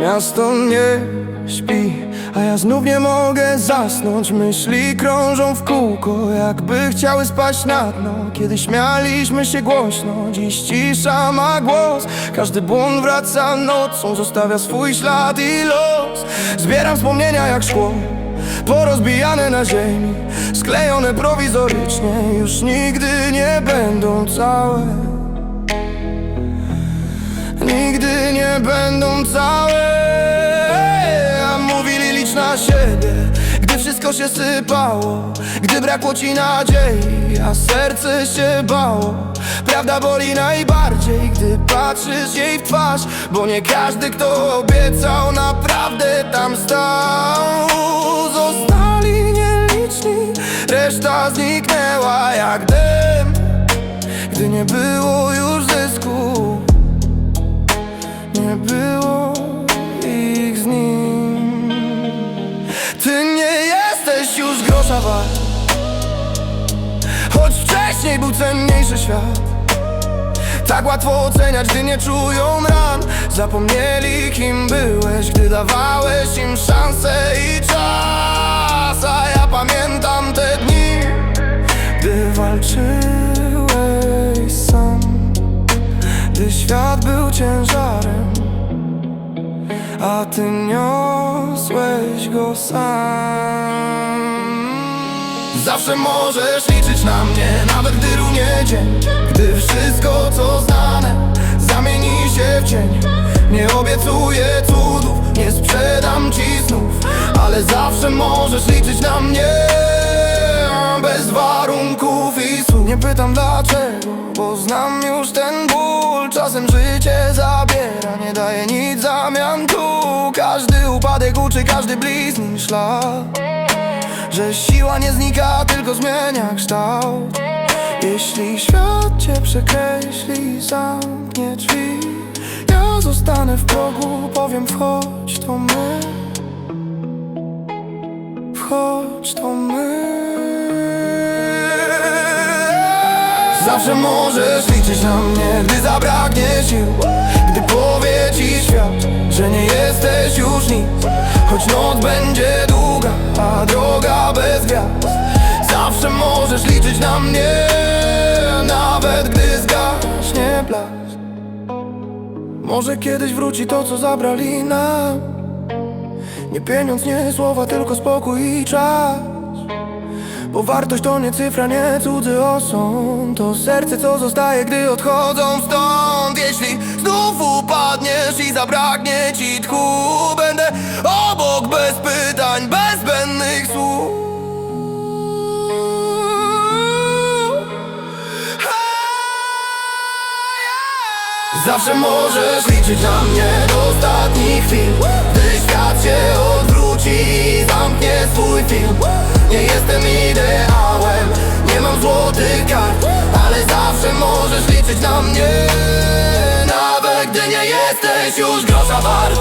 Miasto nie śpi, a ja znów nie mogę zasnąć. Myśli krążą w kółko, jakby chciały spaść na dno. Kiedy śmialiśmy się głośno, dziś cisza ma głos. Każdy błąd wraca nocą, zostawia swój ślad i los. Zbieram wspomnienia jak szkło, porozbijane na ziemi Sklejone prowizorycznie, już nigdy nie będą całe. Nigdy nie będą całe siebie Gdy wszystko się sypało Gdy brakło ci nadziei A serce się bało. Prawda boli najbardziej Gdy patrzysz jej w twarz Bo nie każdy kto obiecał Naprawdę tam stał. Zostali nieliczni Reszta zniknęła jak dym. Gdy nie było już zysku nie było wart Choć wcześniej był cenniejszy świat. Tak łatwo oceniać, gdy nie czują ran. Zapomnieli kim byłeś, gdy dawałeś im szansę i czas. A ja pamiętam te dni Gdy walczyłeś sam. Gdy świat był ciężarem A ty niosłeś go sam Zawsze możesz liczyć na mnie Nawet gdy runie dzień. Gdy wszystko co znane Zamieni się w cień. Nie obiecuję cudów Nie sprzedam ci snów Ale zawsze możesz liczyć na mnie. Bez warunków i słów. Nie pytam dlaczego Bo znam już ten ból. Czasem życie zabiera Nie daje nic zamian tu. Każdy upadek uczy każdy blizn szlak że siła nie znika, tylko zmienia kształt. Jeśli świat cię przekreśli, zamknie drzwi. Ja zostanę w progu, powiem wchodź, to my. Wchodź, to my. Zawsze możesz liczyć na mnie, gdy zabraknie sił. Gdy powie ci świat, że nie jesteś już nic. Choć noc będzie długa, na mnie, nawet gdy zgaśnie blask Może kiedyś wróci to, co zabrali nam. Nie pieniądz, nie słowa, tylko spokój i czas. Bo wartość to nie cyfra, nie cudzy osąd. To serce, co zostaje, gdy odchodzą stąd. Jeśli znów upadniesz i zabraknie ci tchu Będę obok bez pytań, bez zbędnych słów Zawsze możesz liczyć na mnie do ostatnich chwil. Gdy świat się odwróci i zamknie swój film. Nie jestem ideałem, nie mam złotych kart Ale zawsze możesz liczyć na mnie. Nawet gdy nie jesteś już grosza wart